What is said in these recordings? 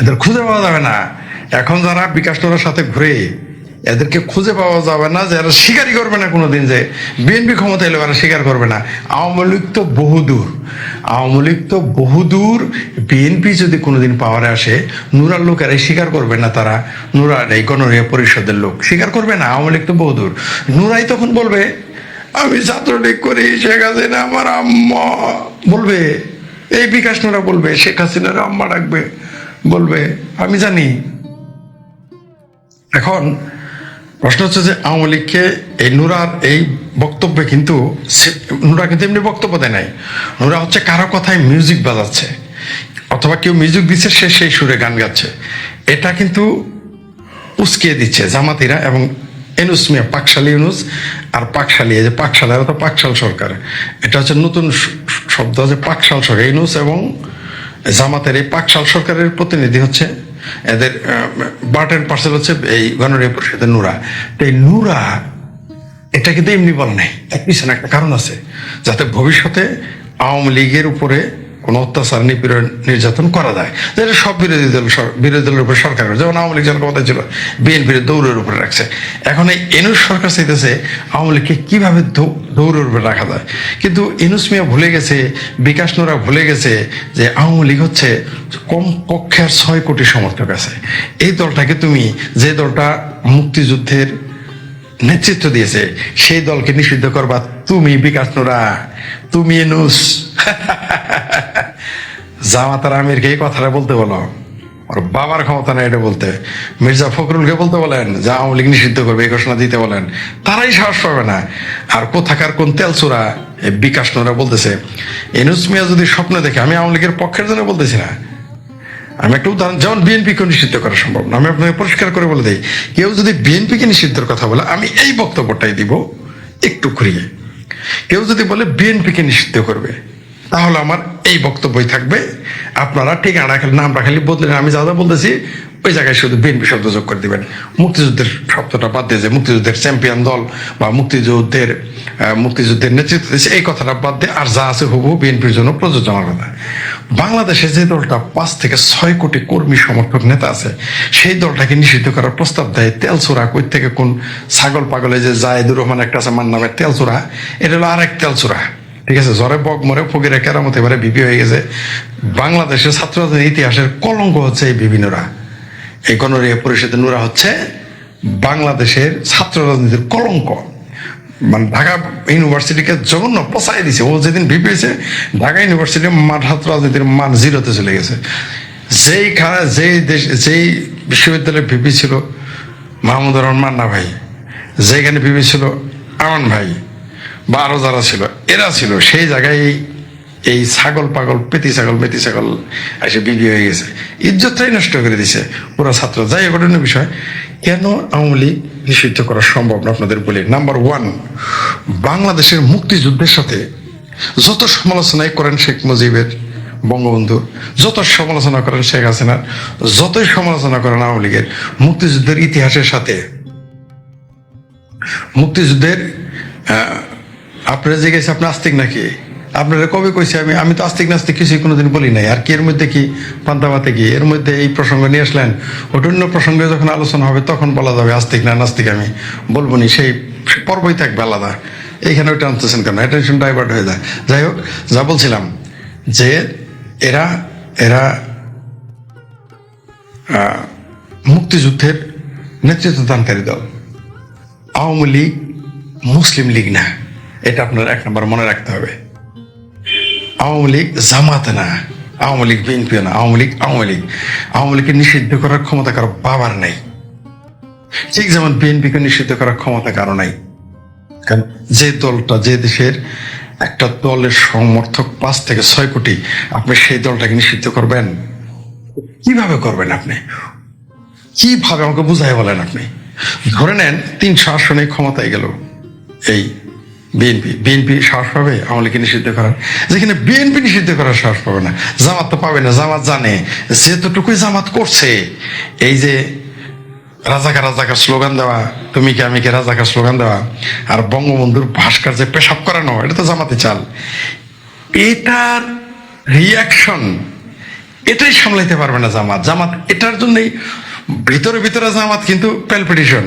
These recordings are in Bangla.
এদের খুঁজে পাওয়া যাবে না। এখন যারা বিকাশ সাথে ঘুরে এদেরকে খুঁজে পাওয়া যাবে না যারা স্বীকারই করবে না কোনোদিন যে বিএনপি ক্ষমতা এলে এরা স্বীকার করবে না। আওয়ামী লীগ তো বহুদূর আওয়ামী লীগ তো বহুদূর বিএনপি যদি কোনোদিন পাওয়ারে আসে, নুরার লোকেরাই স্বীকার করবে না তারা? নুরার এই গণরীয় পরিষদের লোক স্বীকার করবে না? আওয়ামী লীগ তো বহুদূর নুরাই তখন বলবে, আমি ছাত্রলীগ করি, শেখ হাসিনা আমার আম্মা। বলবে, এই বিকাশ নোরা বলবে, শেখ হাসিনার আম্মা ডাকবে। বলবে, আমি জানি। এখন প্রশ্ন হচ্ছে যে আওয়ামী লীগকে এই নুরার এই বক্তব্যে কিন্তু নুরা কিন্তু এমনি বক্তব্য দেয় নাই। নুরা হচ্ছে কারও কথায় মিউজিক বাজাচ্ছে, অথবা কেউ মিউজিক দিচ্ছে, সে সেই সুরে গান গাচ্ছে। এটা কিন্তু উস্কিয়ে দিচ্ছে জামাতিরা এবং এনুস মিয়া, পাকশালী ইউনুস আর পাকশালী যে পাকশাল তো পাকশাল সরকার। এটা হচ্ছে নতুন শব্দ যে পাকশাল সরকার, ইউনুস এবং জামাতের এই পাকশাল সরকারের প্রতিনিধি হচ্ছে এদের বার্টেন পার্সেল হচ্ছে এই গণরীয় পরিষদের নুরা। তো এই নুরা, এটা কিন্তু এমনি বলা নাই। এক পিছনে একটা কারণ আছে। যাতে ভবিষ্যতে আওয়ামী লীগের উপরে কোনো অত্যাচার, নিপীড়ন, নির্যাতন করা যায়। যেটা সব বিরোধী দল বিরোধী দলের উপরে সরকার করে। যেমন আওয়ামী লীগ যখন ছিল বিএনপির দৌড়ের উপরে রাখছে। এখন এই এনুস সরকার চাইতেছে আওয়ামী লীগকে কীভাবে দৌড়ের উপরে রাখা যায়। কিন্তু এনুস মিয়া ভুলে গেছে, বিকাশ নোরা ভুলে গেছে যে আওয়ামী লীগ হচ্ছে কম পক্ষে আর ছয় কোটি সমর্থক আছে। এই দলটাকে তুমি যে দলটা মুক্তিযুদ্ধের নেতৃত্ব দিয়েছে, সেই দলকে নিষিদ্ধ করবা তুমি বিকাশ নোরা, তুমি এনুস জামাতার আমিরকে এই কথাটা বলতে বলো। ওর বাবার ক্ষমতা নেই এটা বলতে। মির্জা ফখরুলকে বলতে বলেন, যে আওয়ামী লীগ নিষিদ্ধ করবে এই ঘোষণা দিতে বলেন। তারাই সাহস পাবে না। আর কোথাকার কোন তেলচোরা বিকাশ নোরা বলতেছে এনুস মিয়া যদি স্বপ্ন দেখে, আমি আওয়ামী লীগের পক্ষের জন্য বলতেছি না। আমি একটা উদাহরণ, যেমন বিএনপিকে নিষিদ্ধ করা সম্ভব না। আমি আপনাকে পরিষ্কার করে বলে দিই, কেউ যদি বিএনপিকে নিষিদ্ধের কথা বলে, আমি এই বক্তব্যটাই দিব একটু ঘুরিয়ে। কেউ যদি বলে বিএনপিকে নিষিদ্ধ করবে তাহলে আমার এই বক্তব্যই থাকবে। আপনারা ঠিক আড়া খালি বদলে আমি যা যা বলতেছি, ওই জায়গায় শুধু বিএনপি শব্দ যোগ করে দিবেন। মুক্তিযুদ্ধের শব্দটা বাদ দিয়ে যে মুক্তিযুদ্ধের চ্যাম্পিয়ন দল বা মুক্তিযুদ্ধের মুক্তিযুদ্ধের নেতৃত্ব দিয়েছে, এই কথাটা বাদ দিয়ে আর যা আছে হবু বিএনপির জন্য প্রযোজ্য আমার কথা। বাংলাদেশে যে দলটা পাঁচ থেকে ছয় কোটি কর্মী সমর্থক নেতা আছে, সেই দলটাকে নিষিদ্ধ করার প্রস্তাব দেয় তেলচোরা। কই থেকে কোন ছাগল পাগলে যে জায়দুর রহমান একটা আছে মান নামের তেলচোরা। এটা হলো আরেক তেলচোরা। ঠিক আছে জ্বরে বক মরে ফকিরে কেরামত এবারে বিপি হয়ে গেছে। বাংলাদেশের ছাত্র ইতিহাসের কলঙ্ক হচ্ছে এই বিভিন্নরা এই গণরীয় পরিষদের নুরা হচ্ছে বাংলাদেশের ছাত্র রাজনীতির কলঙ্ক। মানে ঢাকা ইউনিভার্সিটিকে জঘন্য পচাই দিছে। ও যেদিন ভিপি হয়েছে, ঢাকা মান ছাত্র রাজনীতির মান জিরোতে চলে গেছে। যেই খানা যেই দেশ, যেই বিশ্ববিদ্যালয়ের ভিপি ছিল, মাহমুদুর রহমান মান্না ভাই, যেখানে ভিপি ছিল, আমান ভাই বা আরও যারা ছিল, এরা ছিল। সেই জায়গায় এই- ছাগল, পাগল পেতি ছাগল মেতি ছাগল এসে বিবি হয়ে গেছে। ইজ্জতটাই নষ্ট করে দিছে পুরো ছাত্র। যাই হোক বিষয়, কেন আওয়ামী লীগ নিষিদ্ধ করা সম্ভব না আপনাদের বলি? নাম্বার ওয়ান বাংলাদেশের মুক্তিযুদ্ধের সাথে যত সমালোচনাই করেন শেখ মুজিবের বঙ্গবন্ধু, যত সমালোচনা করেন শেখ হাসিনার যতই সমালোচনা করেন আওয়ামী লীগের, মুক্তিযুদ্ধের ইতিহাসের সাথে, মুক্তিযুদ্ধের আপনারা যে গেছে আপনি আস্তিক নাকি? আপনারা কবে কইছে আমি? আমি তো আস্তিক নাস্তিক কিছুই কোনোদিন বলি নাই। আর কি এর মধ্যে কি পান্তাবাতে কি? এর মধ্যে এই প্রসঙ্গ নিয়ে আসলেন অন্য প্রসঙ্গে যখন আলোচনা হবে তখন বলা যাবে আস্তিক না নাস্তিক আমি বলব নি। সেই পর্বই থাকবে আলাদা। এইখানে ওইটা আনতেছেন কেন? অ্যাটেনশন ডাইভার্ট হয়ে যায়। যাই হোক, যা বলছিলাম যে এরা এরা মুক্তিযুদ্ধের নেতৃত্ব দানকারী দল। আওয়ামী লীগ, মুসলিম লীগ না। এটা আপনার এক নম্বর মনে রাখতে হবে। আওয়ামী লীগ জামাত না, আওয়ামী লীগ বিএনপি না, আওয়ামী লীগ আওয়ামী লীগ। আওয়ামী লীগকে নিষিদ্ধ করার ক্ষমতা কারও বাবার নেই। ঠিক যেমন বিএনপিকে নিষিদ্ধ করার ক্ষমতা কারও নাই। কারণ যে দলটা, যে দেশের একটা দলের সমর্থক পাঁচ থেকে ছয় কোটি, আপনি সেই দলটাকে নিষিদ্ধ করবেন? কীভাবে করবেন আপনি? কীভাবে আমাকে বুঝাই বলেন আপনি? ধরে নেন তিনশো আসনে ক্ষমতায় গেল এই বিএনপি বিএনপি সাহস পাবে? আওয়ামী লীগকে নিষিদ্ধ করার? যেখানে বিএনপি নিষিদ্ধ করার সাহস পাবে না। জামাত তো পাবে না, জামাত জানে। যেতটুকুই জামাত করছে, এই যে রাজাকা রাজাকার স্লোগান দেওয়া, তুমি কি আমি কি রাজাকার স্লোগান দেওয়া, আর বঙ্গবন্ধুর ভাস্কর যে পেশাব করানো, এটা তো জামাতে চাল। এটার রিয়াকশন এটাই সামলাইতে পারবে না জামাত। জামাত এটার জন্যই ভিতরে ভিতরে জামাত কিন্তু প্যালপিটেশন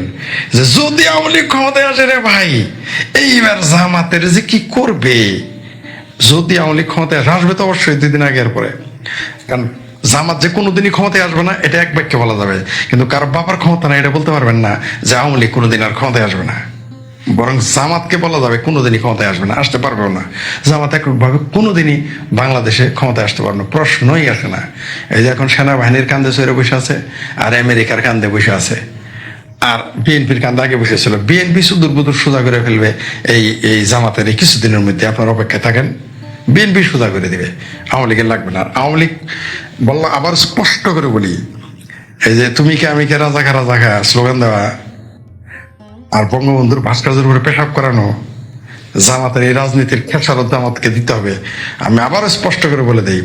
যে যদি আওয়ামী ক্ষমতায় আসে রে ভাই এইবার জামাতের যে কি করবে? যদি আওয়ামী লীগ ক্ষমতায় আসে, আসবে তো অবশ্যই দুই দিন আগের পরে। কারণ জামাত যে কোনোদিনই ক্ষমতায় আসবে না এটা এক বাক্যে বলা যাবে। কিন্তু কারও বাবার ক্ষমতা না এটা বলতে পারবেন না যে আওয়ামী লীগ কোনোদিন আর ক্ষমতায় আসবে না। বরং জামাতকে বলা যাবে কোনোদিনই ক্ষমতায় আসবে না, আসতে পারবেও না। জামাত একভাবে কোনোদিনই বাংলাদেশে ক্ষমতায় আসতে পারবে না, প্রশ্নই আসে না। এই যে এখন সেনাবাহিনীর কান্দে সৈরে বসে আছে, আর আমেরিকার কান্দে বসে আছে, আর বিএনপির কান্দে আগে বসেছিল বিএনপি সুদূর বুদূর সোজা করে ফেলবে এই এই জামাতের এই কিছুদিনের মধ্যে, আপনার অপেক্ষায় থাকেন। বিএনপি সোজা করে দিবে, আওয়ামী লীগের লাগবে না। আর আওয়ামী লীগ বললাম আবার স্পষ্ট করে বলি, এই যে তুমি কে আমি কে রাজা খা রাজা খা স্লোগান দেওয়া আর বঙ্গবন্ধুর ভাস্কর্যের উপরে পেশাব করানো, জামাতের এই রাজনীতির খেসারত জামাতকে দিতে হবে। আমি আবারও স্পষ্ট করে বলে দিই,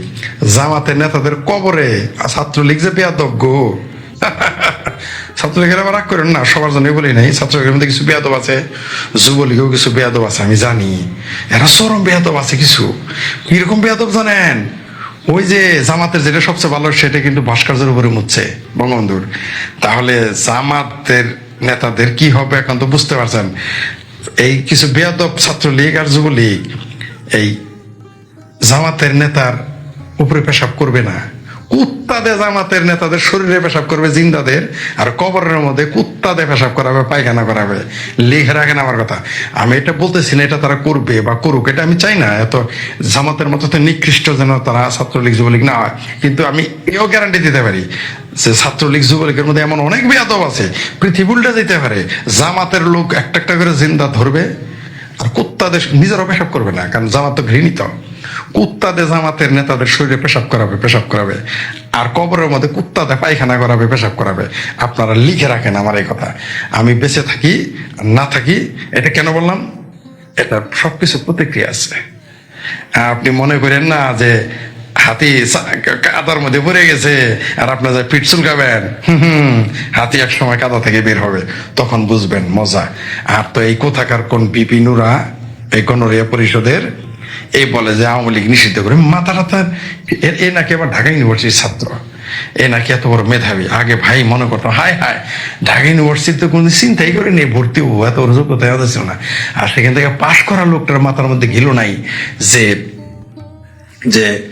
জামাতের নেতাদের কবরে ছাত্রলীগ যে বেয়াদব গো। ছাত্রলীগের আবার রাগ করেন না? সবার জন্য বলি নাই, ছাত্রলীগের মধ্যে কিছু বেয়াদব আছে, যুবলীগেও কিছু বেয়াদব আছে, আমি জানি। এরা চরম বেয়াদব আছে কিছু। কীরকম বেয়াদব জানেন? ওই যে জামাতের যেটা সবচেয়ে ভালো, সেটা কিন্তু ভাস্কর্যের উপরে মুচ্ছে বঙ্গবন্ধুর। তাহলে জামাতের নেতাদের কি হবে এখন তো বুঝতে পারছেন। এই কিছু বেয়াদব ছাত্রলীগ আর যুবলীগ এই জামাতের নেতার উপরে পেশাব করবে না। কুত্তাদে জামাতের নেতাদের শরীরে পেশাব করবে জিন্দাদের, আর কবরের মধ্যে কুত্তাদে পেশাব করাবে, পায়খানা করাবে। লিখে রাখেন আমার কথা। আমি এটা বলতেছি না, এটা তারা করবে বা করুক, এটা আমি চাই না। এত জামাতের মতো তো নিকৃষ্ট যেন তারা ছাত্রলীগ, যুবলীগ না হয়। কিন্তু আমি এও গ্যারান্টি দিতে পারি যে ছাত্রলীগ, যুবলীগের মধ্যে এমন অনেক বেয়াদব আছে পৃথিবী উল্টে দিতে পারে। জামাতের লোক একটা একটা করে জিন্দা ধরবে, আর কুত্তাদের নিজেরও পেশাব করবে না, কারণ জামাত তো ঘৃণিত। কুত্তাদের জামাতের নেতাদের শরীরে পেশাব করাবে পেশাব করাবে। আর কবরের মধ্যে কুত্তাদের পায়খানা করাবে, পেশাব করাবে। আপনারা লিখে রাখেন আমার এই কথা। আমি বেঁচে থাকি না থাকি, এটা কেন বললাম? এটা সবকিছু প্রতিক্রিয়া আছে। আপনি মনে করেন না যে হাতি কাদার মধ্যে পড়ে গেছে, আর আপনার যে পিঠ চুলকাবেন হুম, হাতি এক সময় কাদা থেকে বের হবে, তখন বুঝবেন মজা। আর তো এই কোথাকার কোন বিপি নুরা, এই গণরিয়া পরিষদের এই বলে যে আওয়ামী লীগ নিষিদ্ধ করে মাথা টাথা এ- নাকি আবার ঢাকা ইউনিভার্সিটির ছাত্র। এ নাকি এত বড় মেধাবী। আগে ভাই মনে করতাম হায় হায়, ঢাকা ইউনিভার্সিটিতে কোনো চিন্তাই করে নেই ভর্তি হব, এত ওর যোগ্যতা এত ছিল না। আর সেখান থেকে পাশ করা লোকটার মাথার মধ্যে গেল নাই যে যে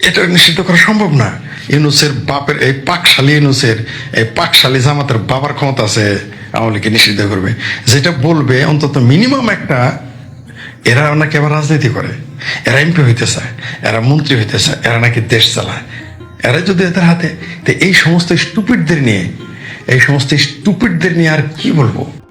এটা নিষিদ্ধ করা সম্ভব না। ইউনুসের বাপের, এই পাকশালী ইউনুসের, এই পাকশালী জামাতের বাবার ক্ষমতা আছে, আওয়ামী লীগকে নিষিদ্ধ করবে। যেটা বলবে অন্তত মিনিমাম একটা এরা নাকি আবার রাজনীতি করে? এরা এমপি হইতে চায়, এরা মন্ত্রী হইতে চায়, এরা নাকি দেশ চালায়? এরা যদি এদের হাতে, তো এই সমস্ত স্টুপিডদের নিয়ে, এই সমস্ত স্টুপিডদের নিয়ে আর কি বলব?